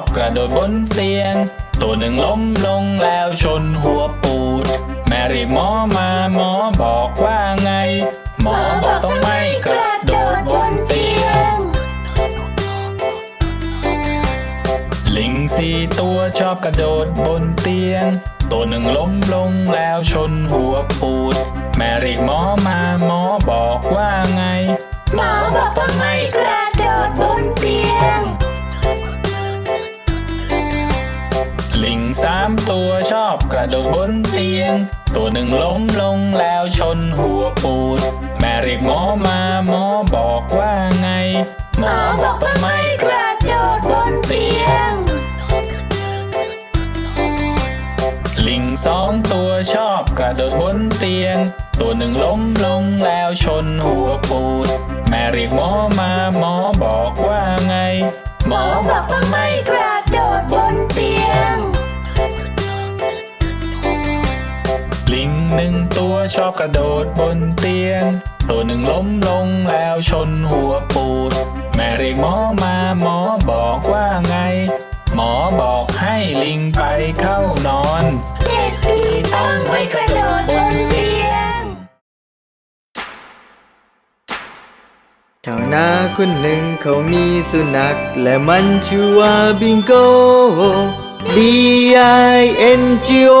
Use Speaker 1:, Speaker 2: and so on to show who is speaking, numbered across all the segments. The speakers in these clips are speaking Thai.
Speaker 1: อบกระโดดบนเตียง ตัวหนึ่งล้มลงแล้วชนหัวปูด แม่เรียกหมอมาหมอบอกว่าไง หมอบอกต้องไม่กระโดดบนเตียง ลิงสี่ตัวชอบกระโดดบนเตียง ตัวหนึ่งล้มลงแล้วชนหัวปูด แม่เรียกหมอมาหมอบอกว่าไง
Speaker 2: หมอบอกต้องไม่กระโดดบนเตียง
Speaker 1: สามตัวชอบกระโดดบนเตียง ตัวหนึ่งล้มลงแล้วชนหัวปูด แม่เรียกหมอมาหมอบอกว่าไง หมอบอกต้องไม่กระโดดบนเตียง ลิงสองตัวชอบกระโดดบนเตียง ตัวหนึ่งล้มลงแล้วชนหัวปูด แม่เรียกหมอมาหมอบอกว่าไง หมอบอกต้องไม่กระโดดบนเตียง ลิงหนึ่งตัวชอบกระโดดบนเตียง ตัวหนึ่งล้มลงแล้วชนหัวปูด แม่เรียกหมอมาหมอบอกว่าไง หมอบอกให้ลิงไปเข้านอน
Speaker 2: เด็กที่ต้องไม่กระโดดบนเตียง
Speaker 3: ชาวนาคนหนึ่งเขามีสุนัข และมันชื่อว่าบิงโก B I N G O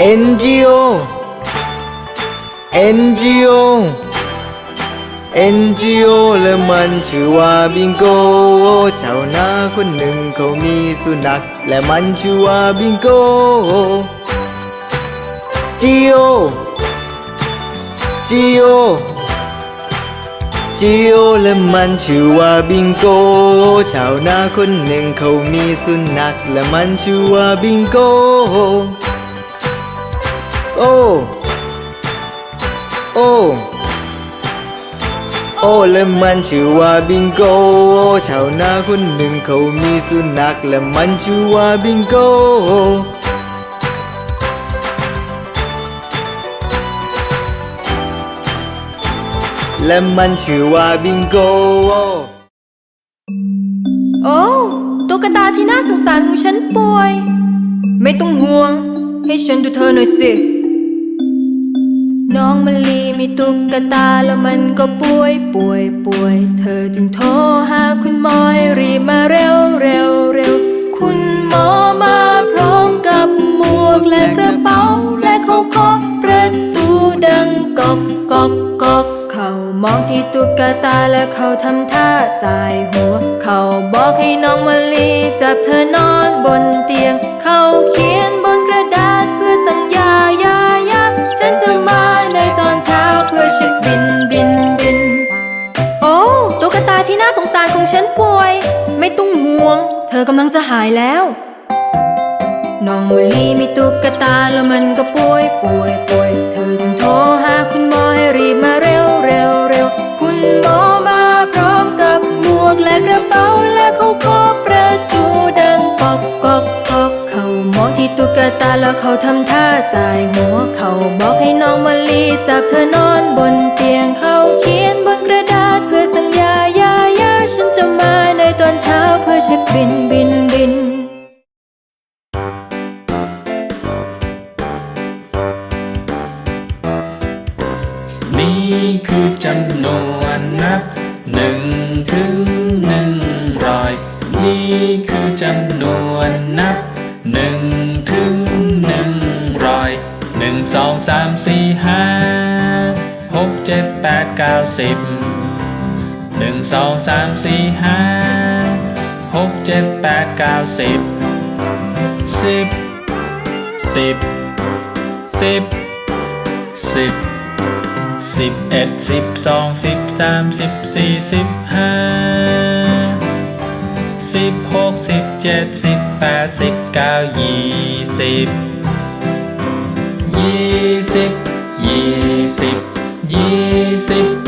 Speaker 3: N G O N G O N G O และมันชื่อว่าบิงโกชาวนาคนหนึ่งเขามีสุนัข และมันชื่อว่าบิงโก G O G O G O และมันชื่อว่าบิงโก ชาวนาคนหนึ่งเขามีสุนัข และมันชื่อว่าบิงโก โอโอโอและมันชื่อว่าบิงโกชาวนาคนหนึ่งเขามีสุนัขและมันชื่อว่าบิงโกและมันชื่อว่าบิงโก
Speaker 4: โอ้ตุ๊กตาที่น่าสงสารของฉันป่วย ไม่ต้องห่วง ให้ฉันดูเธอหน่อยสิ น้องมะลีมีตุ๊กตาแล้วมันก็ป่วยป่วยป่วย เธอจึงโทรหาคุณหมอให้รีบมาเร็วเร็วเร็ว คุณหมอมาพร้อมกับหมวกและกระเป๋า และเขาเคาะประตูดังกอกกอกกอกเขามองที่ตุ๊กตาและเขาทำท่าสายหัว เขาบอกให้น้องมะลีจับเธอนอนบนเตียง เขาเขียนบนกระดาษ เธอกำลังจะหายแล้ว น้องมะลีมีตุ๊กตาแล้วมันก็ป่วยป่วยป่วย เธอจึงโทรหาคุณหมอให้รีบมาเร็วเร็วเร็วคุณหมอมาพร้อมกับหมวกและกระเป๋าและเขาเคาะประตูดังกอกกอกกอกเขามองที่ตุ๊กตาแล้วเขาทำท่าสายหัวเขาบอกให้น้องมะลีจับเธอนอนบนเตียงเขา บินบินบิน นี่
Speaker 1: คือจำนวนนับหนึ่งถึงหนึ่งร้อย นี่คือจำนวนนับหนึ่งถึงหนึ่งร้อยหนึ่งสองสามสี่ห้าหกเจ็ดแปดเก้าสิบหนึ่งสองสามสี่ห้า กเจ็ดแปดเก้าสิบสิบสิบสิบสิบสิบเอ็ดสิบสองสิบสามสิบสี่สิบห้าสิบหกสิบเจ็ดสิบแปดสิบเก้ายี่สิบยี่สิบยี่สิบยี่สิบ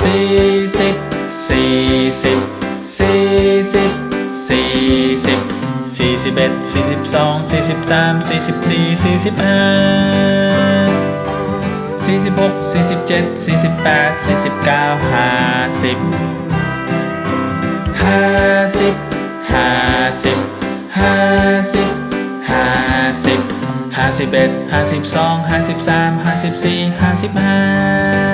Speaker 1: สี่สิบสี่สิบสี่สิบสี่สิบสี่สิบสี่สิบสี่สิบสี่สิบสี่สิบเอ็ดสี่สิบสองสี่สิบสามสี่สิบสี่สี่สิบห้าสี่สิบหกสี่สิบเจ็ดสี่สิบแปดสี่สิบเก้าห้าสิบห้าสิบห้าสิบห้าสิบห้าสิบห้าสิบเอ็ดห้าสิบสองห้าสิบสามห้าสิบสี่ห้าสิบห้า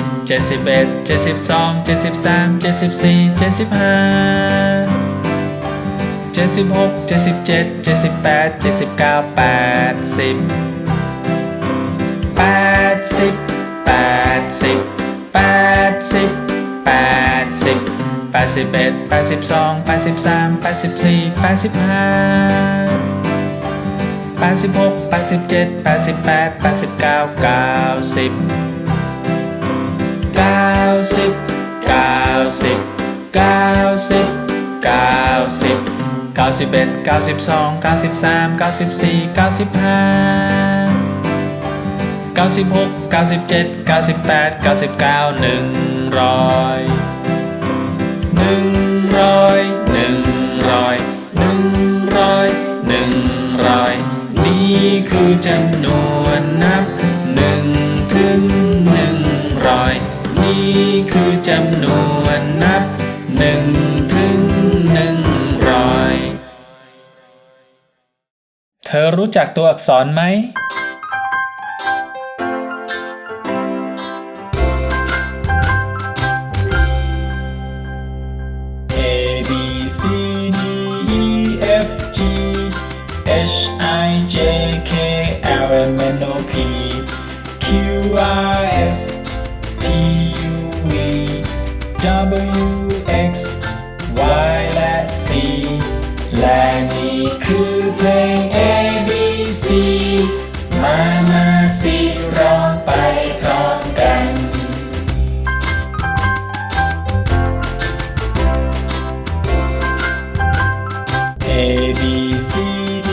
Speaker 1: เจ็ดสิบเอ็ดเจ็ดสิบสองเจ็ดสิบสามเจ็ดสิบสี่เจ็ดสิบห้าเจ็ดสิบหกเจ็ดสิบเจ็ดเจ็ดสิบแปดเจ็ดสิบเก้าแปดสิบแปดสิบแปดสิบแปดสิบแปดสิบแปดสิบเอ็ดแปดสิบสองแปดสิบสามแปดสิบสี่แปดสิบห้าแปดสิบหกแปดสิบเจ็ดแปดสิบแปดแปดสิบเก้าเก้าสิบ สิบเก้าสิบเก้าสิบเก้าสิบเก้าสิบเอ็ดเก้าสิบสองเก้าสิบสามเก้าสิบสี่เก้าสิบห้าเก้าสิบหกเก้าสิบเจ็ดเก้าสิบแปดเก้าสิบเก้าหนึ่งร้อยหนึ่งร้อยหนึ่งร้อยหนึ่งร้อยหนึ่งร้อยนี่คือจำนวนนับหนึ่งถึง จำนวนนับหนึ่งถึงหนึ่งร้อย เธอรู้จักตัวอักษรไหม W X Y และ C และนี่คือเพลง A B C มามาสิร้องไปพร้อมกัน A B C D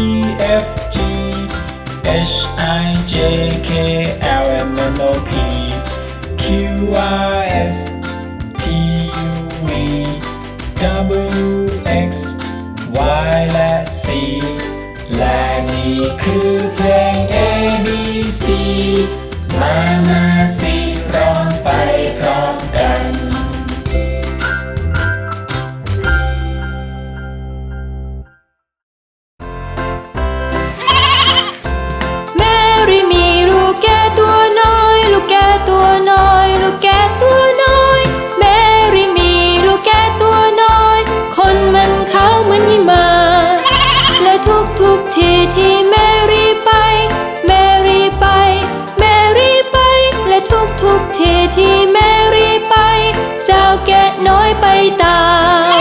Speaker 1: E F G H I J K L M N O P Q R S T W X Y และ C และนี่คือเพลง A B C มามาสิ น้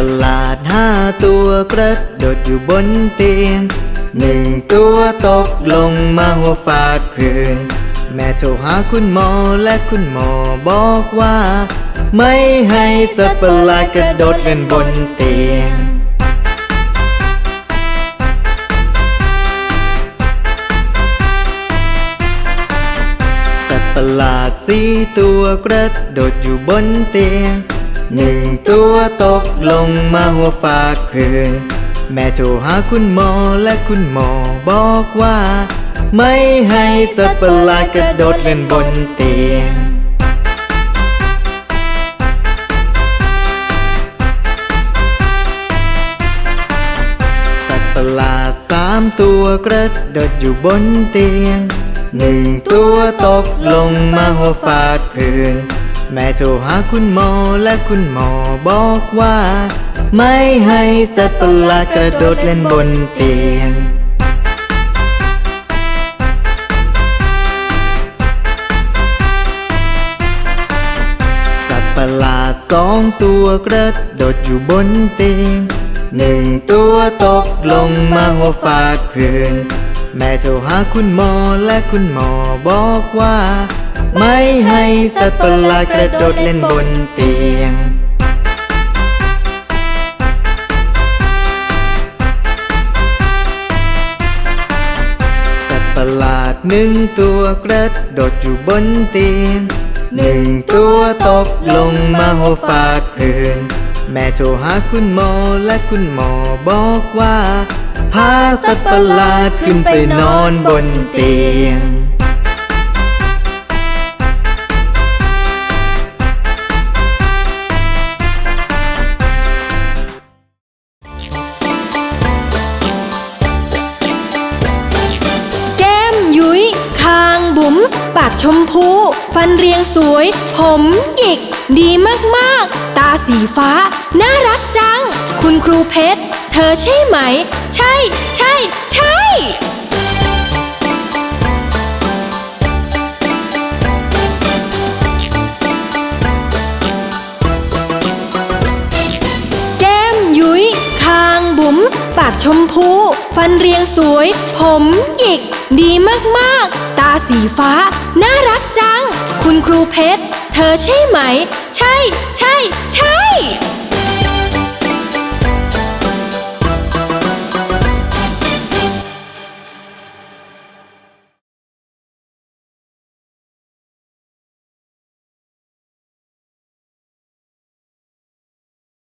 Speaker 4: ประหลา
Speaker 3: ดห้าตัวกระโดดอยู่บนเตียงหนึ่งตัวตกลงมาหัวฟาดพื้นแม่โทรหาคุณหมอและคุณหมอบอกว่า ไม่ให้สัตว์ประหลาดกระโดดกันบนเตียงสัตว์ประหลาดสี่ตัวกระโดดอยู่บนเตียง หนึ่งตัวตกลงมาหัวฟาดพื้นแม่โทรหาคุณหมอและคุณหมอบอกว่า ไม่ให้สัตว์ประหลาดกระโดดเล่นบนเตียงสัตว์ประหลาดสามตัวกระโดดอยู่บนเตียงหนึ่งตัวตกลงมาหัวฟาดพื้น แม่โทรหาคุณหมอและคุณหมอบอกว่า ไม่ให้สัตว์ประหลาดกระโดดเล่นบนเตียง สัตว์ประหลาดสองตัวกระโดดอยู่บนเตียงหนึ่งตัวตกลงมาหัวฟาดพื้น แม่โทรหาคุณหมอและคุณหมอบอกว่า ไม่ให้สัตว์ประหลาดกระโดดเล่นบนเตียง สัตว์ประหลาดหนึ่งตัวกระโดดอยู่บนเตียงหนึ่งตัวตกลงมาหัวฟาดพื้นแม่โทรหาคุณหมอและคุณหมอบอกว่า พาสัตว์ประหลาดขึ้นไปนอนบนเตียง
Speaker 4: ชมพู ฟันเรียงสวย ผมหยิก ดีมากๆ ตาสีฟ้า น่ารักจัง คุณครูเพชร เธอใช่ไหม ใช่ ใช่ ใช่ แก้มยุ้ย คางบุ๋ม ปากชมพู ฟันเรียงสวย ผมหยิก ดีมากๆ ตาสีฟ้า น่ารักจัง คุณครูเพชร เธอใช่ไหม ใช่ ใช่ ใช่